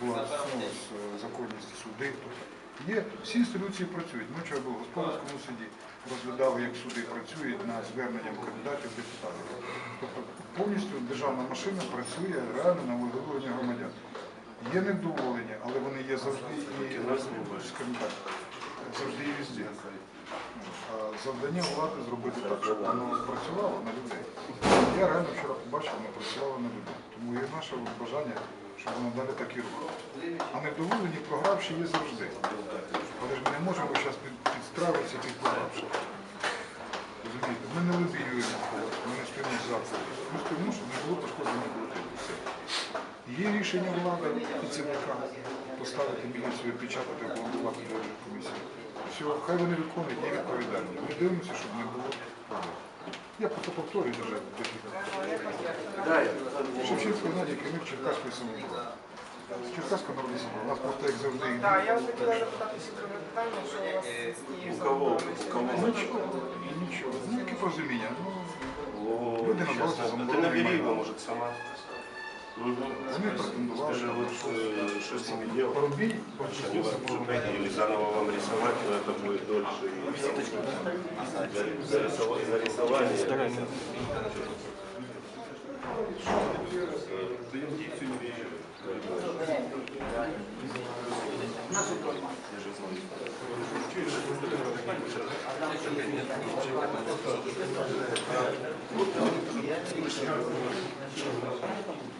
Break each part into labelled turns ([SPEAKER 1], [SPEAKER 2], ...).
[SPEAKER 1] була ну, з- законність суди. Тобто є, всі інституції працюють. Ми вчора були в господарському суді, розглядали, як суди працюють над зверненням кандидатів в депутати. Тобто повністю державна машина працює реально на виголовлення громадян. Є недоволення, але вони є завжди і скажімо завжди і везде. Завдання влади зробити так, щоб воно працювало на людей. Я реально вчора побачив, воно працювало на людей. Тому є наше бажання, щоб воно далі так і. А недоволені програвші є завжди. Але ж ми не можемо зараз під, підстравитися під програвших. Розумієте, ми не лобіюємо когось, ми не стоїмо за когось. Ми стоїмо, щоб не було пошкоджено колективу. Все. Є рішення влади і ЦВК поставити міліцію, печатати голосувати в комісії. Все, хай вони виконують, є відповідальні. Ми дивимося, щоб не було проблем. Я просто повторюю вже декілька. Шевченко Геннадій керівник Черкаської самооборони. Черкаська народна самооборона. У нас просто як завжди йде.
[SPEAKER 2] Так, я хотіла запитатися про питання, що у вас з Київ
[SPEAKER 3] У кого? У кого?
[SPEAKER 1] Нічого, нічого. Ну, яке порозуміння. Ну,
[SPEAKER 3] О,
[SPEAKER 1] Люди набралися
[SPEAKER 3] я-
[SPEAKER 1] замовлення
[SPEAKER 3] Ты набери
[SPEAKER 1] майна.
[SPEAKER 3] его, сама. Мгм.
[SPEAKER 1] Вони претендували.
[SPEAKER 3] Ты же вот э, что с ними делал?
[SPEAKER 1] Парубій,
[SPEAKER 3] Они вас уже или заново вам рисовать, но это будет дольше. и-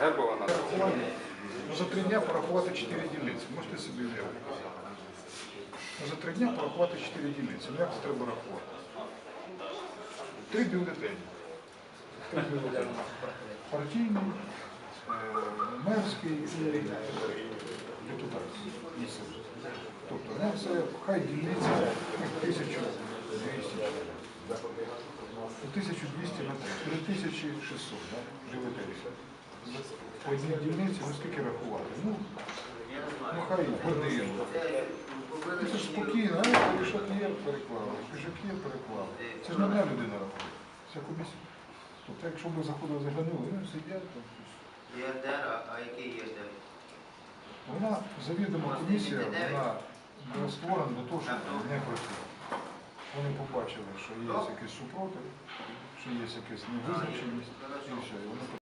[SPEAKER 4] Гербова надо.
[SPEAKER 1] Ну, за три дня порахувати 4 дільниці. Можете собі уявити. Ну, за три дня порахувати 4 дільниці. Ну як це треба рахувати? Три бюлетені. Три бюлетені. Партійний, е, мерський і депутатський. Тобто, ну це хай дільниця 1200. 1200 на 3, 3600 да? По одній дільниці, ну скільки рахувати? Ну, ну хай годину. Ну, Це ж спокійно, а пішок є, переклали, пішок є, переклали. Це ж не одна людина рахує. Це комісія. Тобто, якщо ми заходили, заглянули, ну сидять там.
[SPEAKER 5] ЄРДР, а який ЄРДР?
[SPEAKER 1] Вона завідома комісія, вона була створена для того, щоб не працювати. Вони побачили, що є якийсь супротив, що є якась невизначеність, і все. І вони